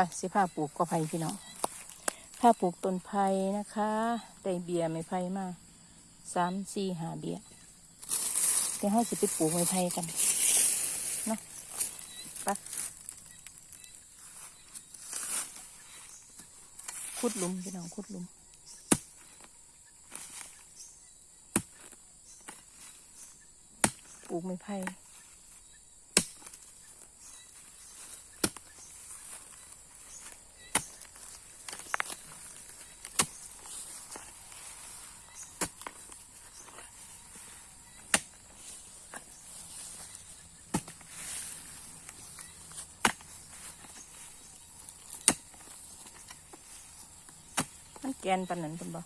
ไปสิผ้าปลูกก็ไผ่พี่น้องผ้าปลูกต้นไผ่นะคะได้เบียร์ไม่ไผ่มาสามสี่หาเบียร์เดี๋ยวให้สิไปปลูกไม้ไผ่กันเนาะไปขุดหลุมพี่น้องขุดหลุมปลูกไม้ไผ่ แกนปานนั้นเป็นบ่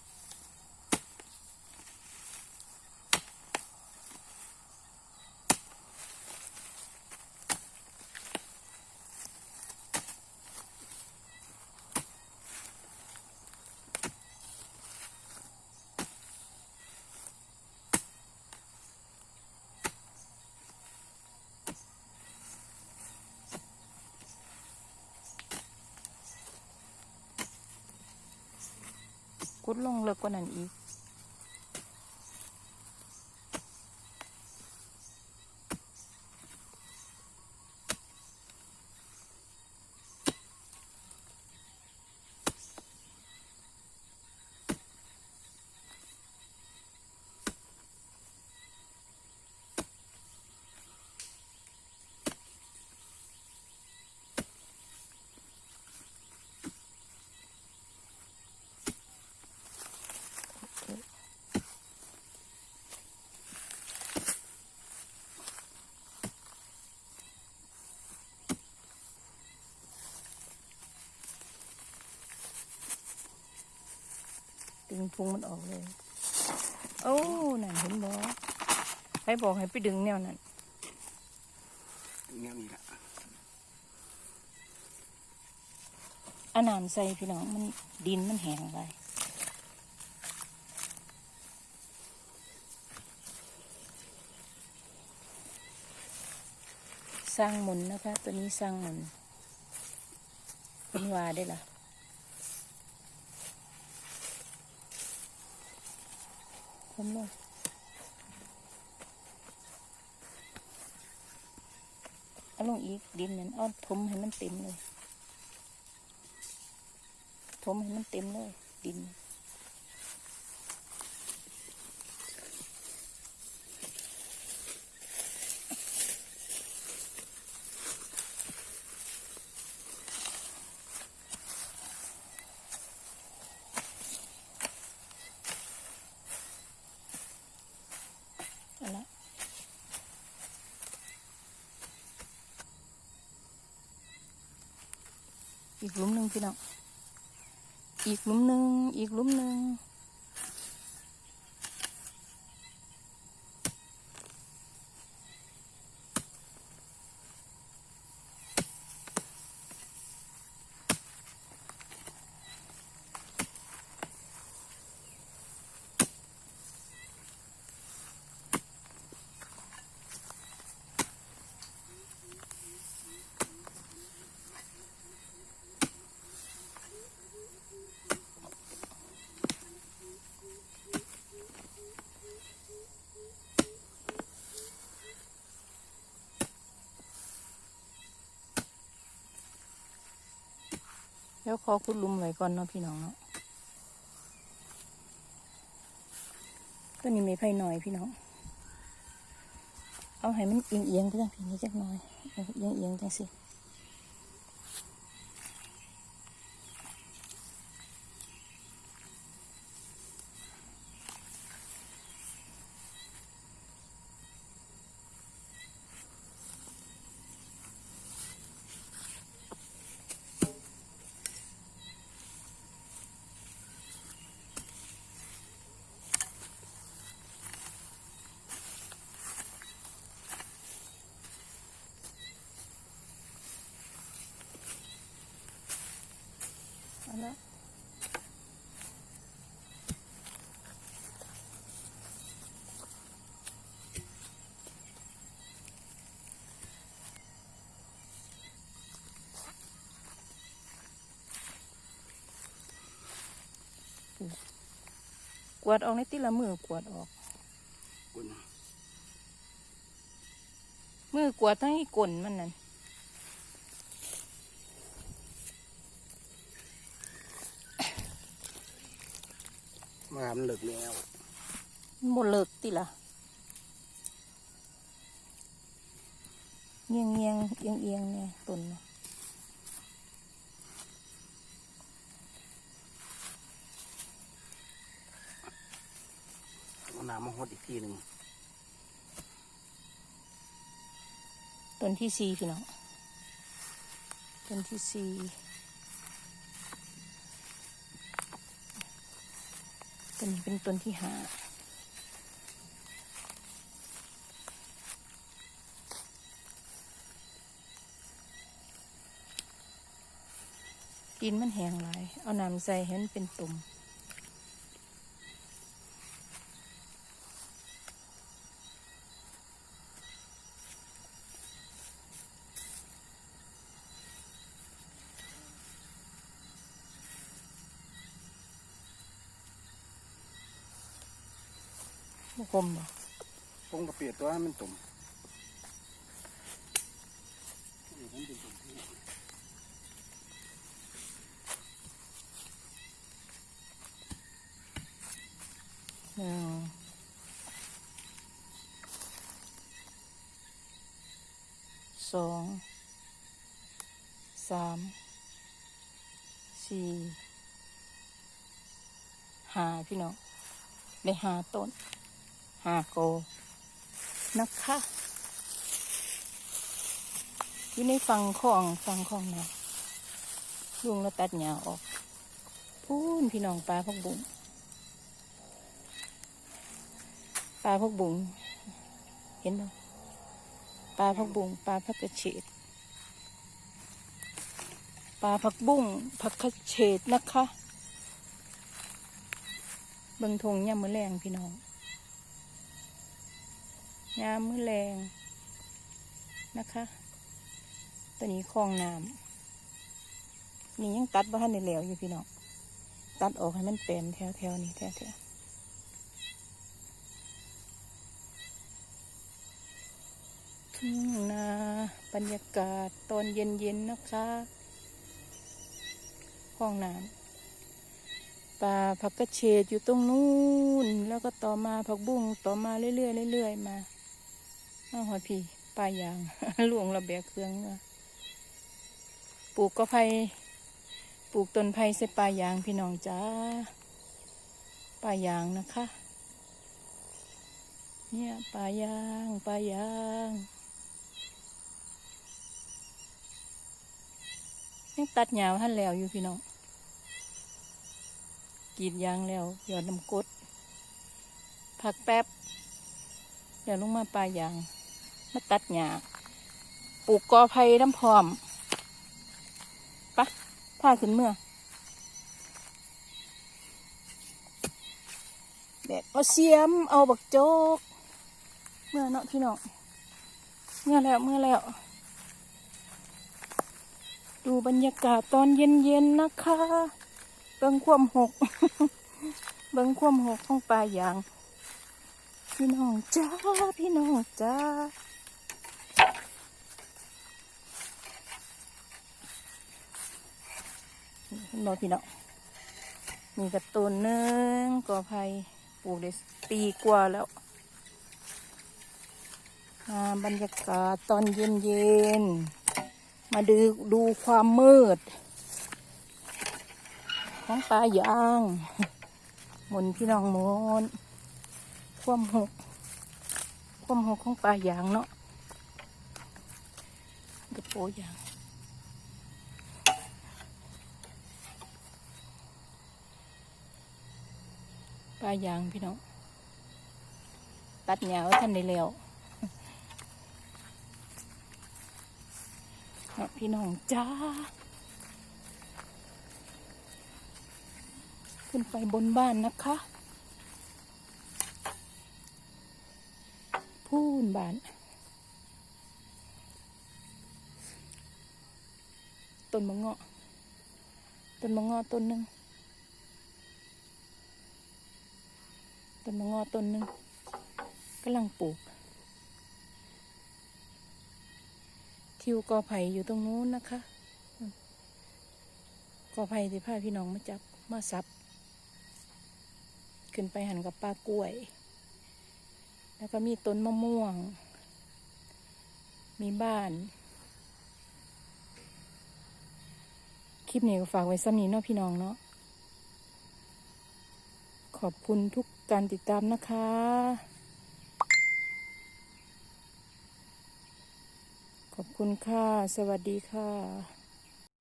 กุดลงเลิกกว่านั้นอีก ดึงพุงมันออกเลย โอ้นั่นเห็นบ่ใครบอกให้ไปดึงแนวนั้นแนวนี้ละอันน้ำใส่พี่น้องมันดินมันแห้งไปสร้างหมุนนะคะ ตัวนี้สร้างหมุนเป็นวาได้ล่ะ คมลงเอาลงอีกดินนั้นเอาทมให้มันเต็มเลยทมให้มันเต็มเลยดิน อีกหลุมหนึ่งพี่น้อง อีกหลุมหนึ่งอีกหลุมหนึ่ง แล้วขอคุดลุมไว้ก่อนเนาะพี่น้องเนาะตัวนี้ไม่ไผ่หน่อยพี่น้อง เอาให้มันเอียงเอียงๆไปจังพี่นี้จักหน่อย เอียงเอียงๆจังสิ กวาดออกในติละมือกวาดออกคุณมือกวาดทั้งอีกลนมันนั่นมามันเหลึกแล้วมันบ่เลิกติละเงียงเงียงเอียงเอียงเนี่ยต้นน่ะ เอาน้ำมาหดอีกทีหนึ่งต้นที่สี่พี่น้องต้นที่สี่ต้นนี้เป็นต้นที่ห้าดินมันแห้งหลาย เอาน้ำใส่ให้มันเป็นตุ่ม บ่คมบ่พงกระเปียดตัวให้มันตุ่มนี่ผมเป็นตุ่มที่หนึ่งสองสามสี่ห้าพี่น้องได้ห้าต้น หาโก นะคะ อยู่ในฝั่งของฝั่งของนะลุงเราตัดหญ้าออก พูนพี่น้องปลาพักบุ้งปลาพักบุ้งเห็นไหมปลาพักบุ้งปลาพักกระเฉดปลาพักบุ้งผักกระเฉดนะคะ เบิงทงย่ำมือแรงพี่น้อง ยามมื้อแรงนะคะ ตัวนี้คลองน้ำนี่ยังตัดบ้านในเหลวอยู่พี่น้องตัดออกให้มันเป็นแถวๆนี้แถวๆทุ่งนาบรรยากาศตอนเย็นๆนะคะห้องน้ำปลาผักกระเฉดอยู่ตรงนู้น แล้วก็ต่อมาผักบุ้งต่อมาเรื่อยๆเรื่อยๆมา อ้าหอยพี่ปลายางหลวงระเบียเครื่องปลูกก็ไผ่ปลูกต้นไผ่ใส่ปลายางพี่น้องจ้าปลายางนะคะ เนี่ยปลายางปลายางยังตัดหญ้าท่านแล้วอยู่พี่น้องกีดยางแล้วหยอดน้ำกดพักแป๊บเดี๋ยวลงมาปลายาง มาตัดหญ้าปลูกกอไผ่น้ำพร้อมปะผ้าขึ้นเมื่อแดดเอาเสียมเอาบักโจก เมื่อเนาะพี่น้องเมื่อแล้วเมื่อแล้ว ดูบรรยากาศตอนเย็นๆนะคะ เบิ่งควมหก เบิ่งควมหกของปลายาง พี่น้องจ้า พี่น้องจ้า เนบอกพี่น้องมีกระตูนหนึ่งกอไผ่ปลูกได้ปีกว่าแล้วมาบรรยากาศตอนเย็นเย็นๆมาดูดูความมืด ของปลายางหมุนพี่น้องมนความหกความหกของปลายางเนาะกระโปรงยาง ปลายางพี่น้อง ตัดหญ้าไว้ท่านได้แล้วพี่น้องจ้า ขึ้นไปบนบ้านนะคะ พูนบ้านต้นมะเงาะต้นมะเงาะต้นหนึ่ง ต้นมะงอต้นหนึงกำลังปลูก ทิวกอไผ่อยู่ตรงนู้นนะคะ กอไผ่ที่พาพี่น้องมาจับมาซับ ขึ้นไปหันกับปลากล้วย แล้วก็มีต้นมะม่วง มีบ้านคลิปนี้ก็ฝากไว้ซ้ำนี้เนาะพี่น้องเนาะขอบคุณทุก การติดตามนะคะขอบคุณค่ะ สวัสดีค่ะ